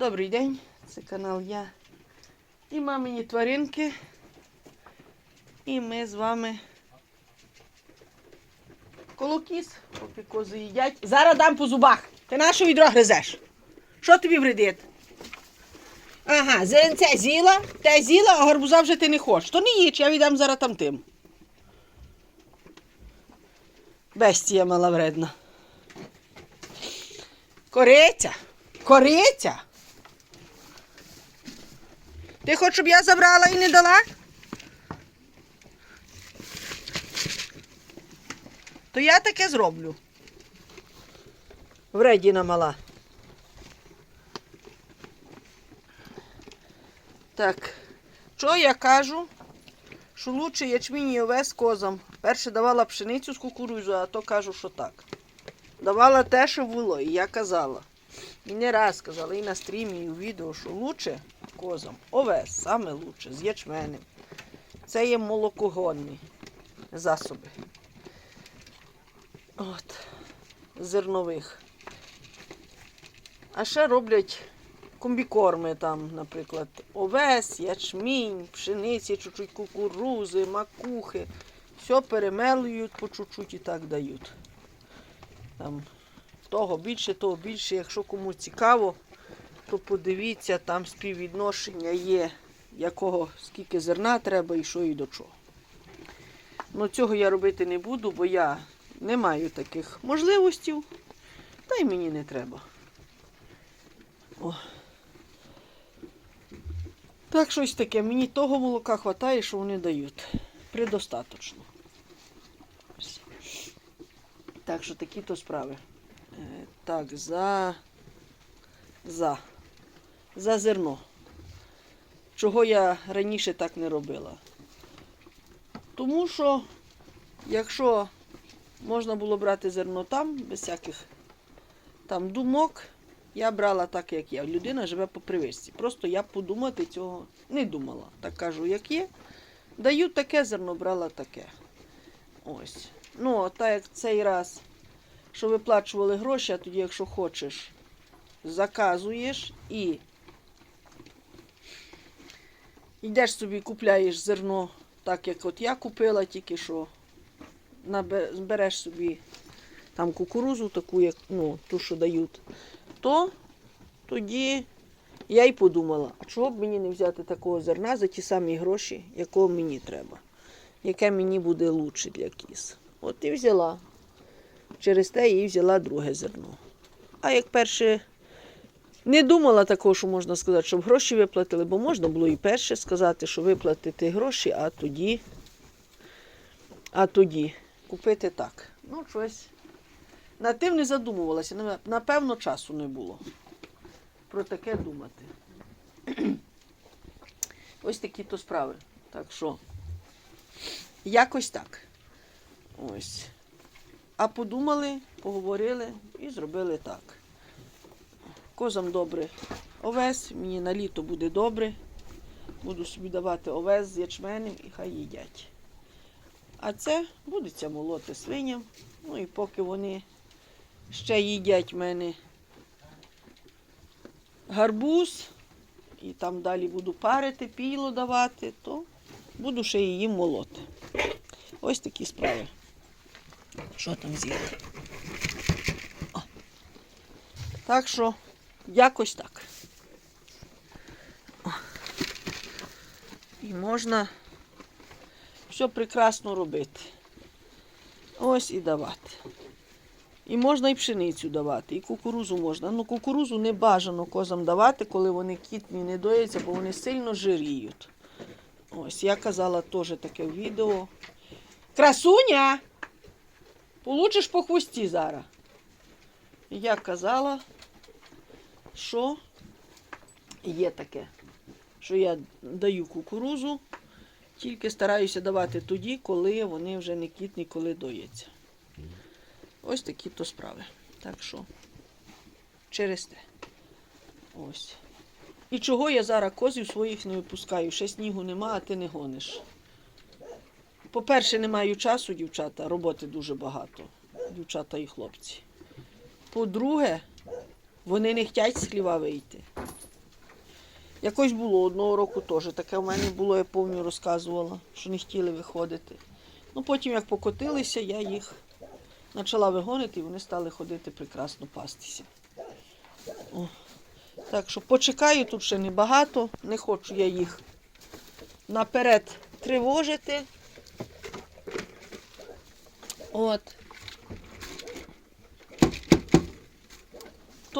Добрий день, це канал я і мамині тваринки. І ми з вами колокіс, поки кози їдять. Зараз дам по зубах. Ти нашу відро гризеш? Що тобі вредить? Ага, зеленце з'їла, те з'їла, а гарбуза вже ти не хочеш. То не їж, я віддам зараз там тим. Бестія мала вредна. Кориця. Кориця. Ти хочеш, щоб я забрала і не дала? То я таке зроблю. Вредіна мала. Так, що я кажу? Що лучше ячмінь і овес козам. Перше давала пшеницю з кукурузою, а то кажу, що так. Давала те, що було, і я казала. І не раз казала, і на стрімі, і у відео, що лучше козам. Овес, саме лучше, з ячменем. Це є молокогонні засоби. От, зернових. А ще роблять комбікорми там, наприклад, овес, ячмінь, пшениці, чуть-чуть кукурузи, макухи. Все перемелюють по чуть-чуть і так дають. Там того більше, того більше. Якщо кому цікаво, то подивіться, там співвідношення є, якого скільки зерна треба і що і до чого. Ну цього я робити не буду, бо я не маю таких можливостей, та й мені не треба. О. Так, щось таке. Мені того молока вистачає, що вони дають. Предостаточно. Так що такі то справи. Е, Так, за, за, за зерно. Чого я раніше так не робила? Тому що, якщо можна було брати зерно там, без всяких там думок, я брала так, як є. Людина живе по привичці. Просто я подумати цього не думала. Так кажу, як є. Даю таке зерно, брала таке. Ось. Ну, так як цей раз, що виплачували гроші, а тоді, якщо хочеш, заказуєш і йдеш собі, купляєш зерно, так як от я купила, тільки що збереш собі там кукурузу, таку, як ну, ту, що дають, то тоді я й подумала, а чого б мені не взяти такого зерна за ті самі гроші, якого мені треба, яке мені буде лучше для кіз. От і взяла. Через те і взяла друге зерно. А як перше не думала такого, що можна сказати, щоб гроші виплатили, бо можна було і перше сказати, що виплатити гроші, а тоді, а тоді купити так. Ну, щось. Над тим не задумувалася. Напевно, часу не було про таке думати. Ось такі то справи. Так що, якось так. Ось. А подумали, поговорили і зробили так. Козам добре овес, мені на літо буде добре. Буду собі давати овес з ячменем і хай їдять. А це будеться молоти свиням. Ну і поки вони ще їдять в мене гарбуз, і там далі буду парити, піло давати, то буду ще її молоти. Ось такі справи. Що там з'їли? Так що, якось так. І можна все прекрасно робити. Ось і давати. І можна і пшеницю давати, і кукурузу можна. Ну, кукурузу не бажано козам давати, коли вони кітні не дояться, бо вони сильно жиріють. Ось, я казала теж таке в відео. Красуня! Получиш по хвості зараз. Я казала, що є таке, що я даю кукурузу, тільки стараюся давати тоді, коли вони вже не кітні, коли дояться. Ось такі то справи. Так що, через те. Ось. І чого я зараз козів своїх не випускаю? Ще снігу нема, а ти не гониш. По-перше, не маю часу, дівчата, роботи дуже багато, дівчата і хлопці. По-друге, вони не хочуть з хліва вийти. Якось було одного року теж. Таке в мене було, я повністю розказувала, що не хотіли виходити. Ну потім, як покотилися, я їх почала вигонити і вони стали ходити прекрасно пастися. О. Так що почекаю, тут ще небагато, не хочу я їх наперед тривожити. От.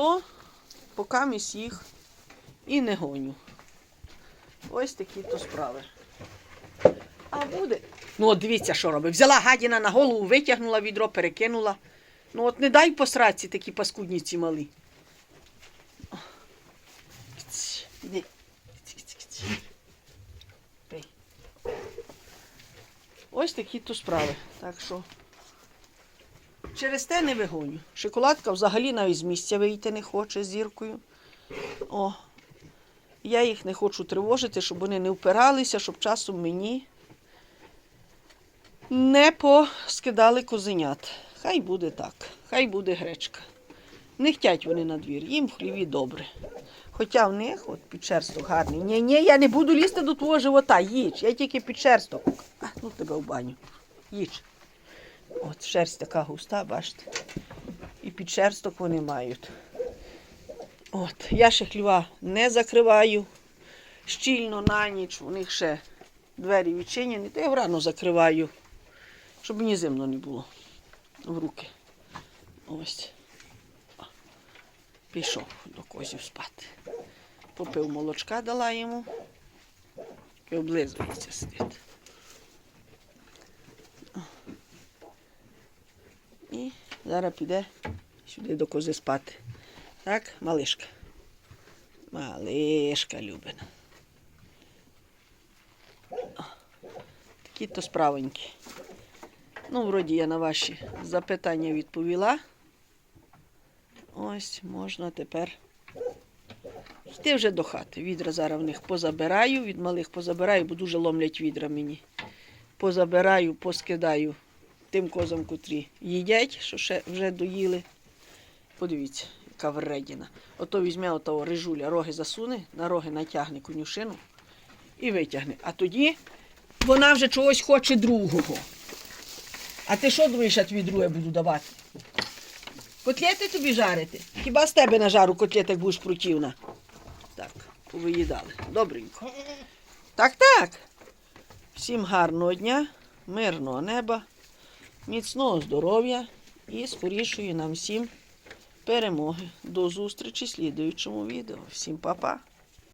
То поки місь їх і не гоню. Ось такі то справи. А буде. Ну, от дивіться, що робить. Взяла гадіна на голову, витягнула відро, перекинула. Ну от не дай посраці такі малі. Кць, кць. Пий. Ось такі то справи. Так що через те не вигоню. Шоколадка взагалі навіть з місця вийти не хоче з зіркою. О, я їх не хочу тривожити, щоб вони не впиралися, щоб часом мені не поскидали козенят. Хай буде так, хай буде гречка. Не хтять вони на двір, їм в хліві добре. Хоча в них от підшерсток гарний. Ні, ні, я не буду лізти до твого живота, їдь, я тільки підшерсток. А, ну тебе в баню. Їдь. От шерсть така густа, бачите. І підшерсток вони мають. От, я ще хліва не закриваю щільно на ніч. У них ще двері відчинені, то я рано закриваю, щоб мені зимно не було в руки. Ось. Пішов до козів спати. Попив молочка, дала йому і облизується сидить. О. І зараз піде сюди до кози спати. Так, малишка. Малишка Любина. Такі то справоньки. Ну, вроді я на ваші запитання відповіла. Ось можна тепер йти вже до хати. Відра зараз в них позабираю, від малих позабираю, бо дуже ломлять відра мені. Позабираю, поскидаю тим козам, котрі їдять, що ще вже доїли. Подивіться, яка вредіна. Ото візьме отого рижуля, роги засуне, на роги натягне конюшину і витягне. А тоді вона вже чогось хоче другого. А ти що думаєш, я тобі друге буду давати? Котлети тобі жарити? Хіба з тебе на жару котлеток будеш противна? Так, повиїдали. Добренько. Так, так. Всім гарного дня, мирного неба, міцного здоров'я і скорішої нам всім перемоги. До зустрічі в слідуючому відео. Всім па-па!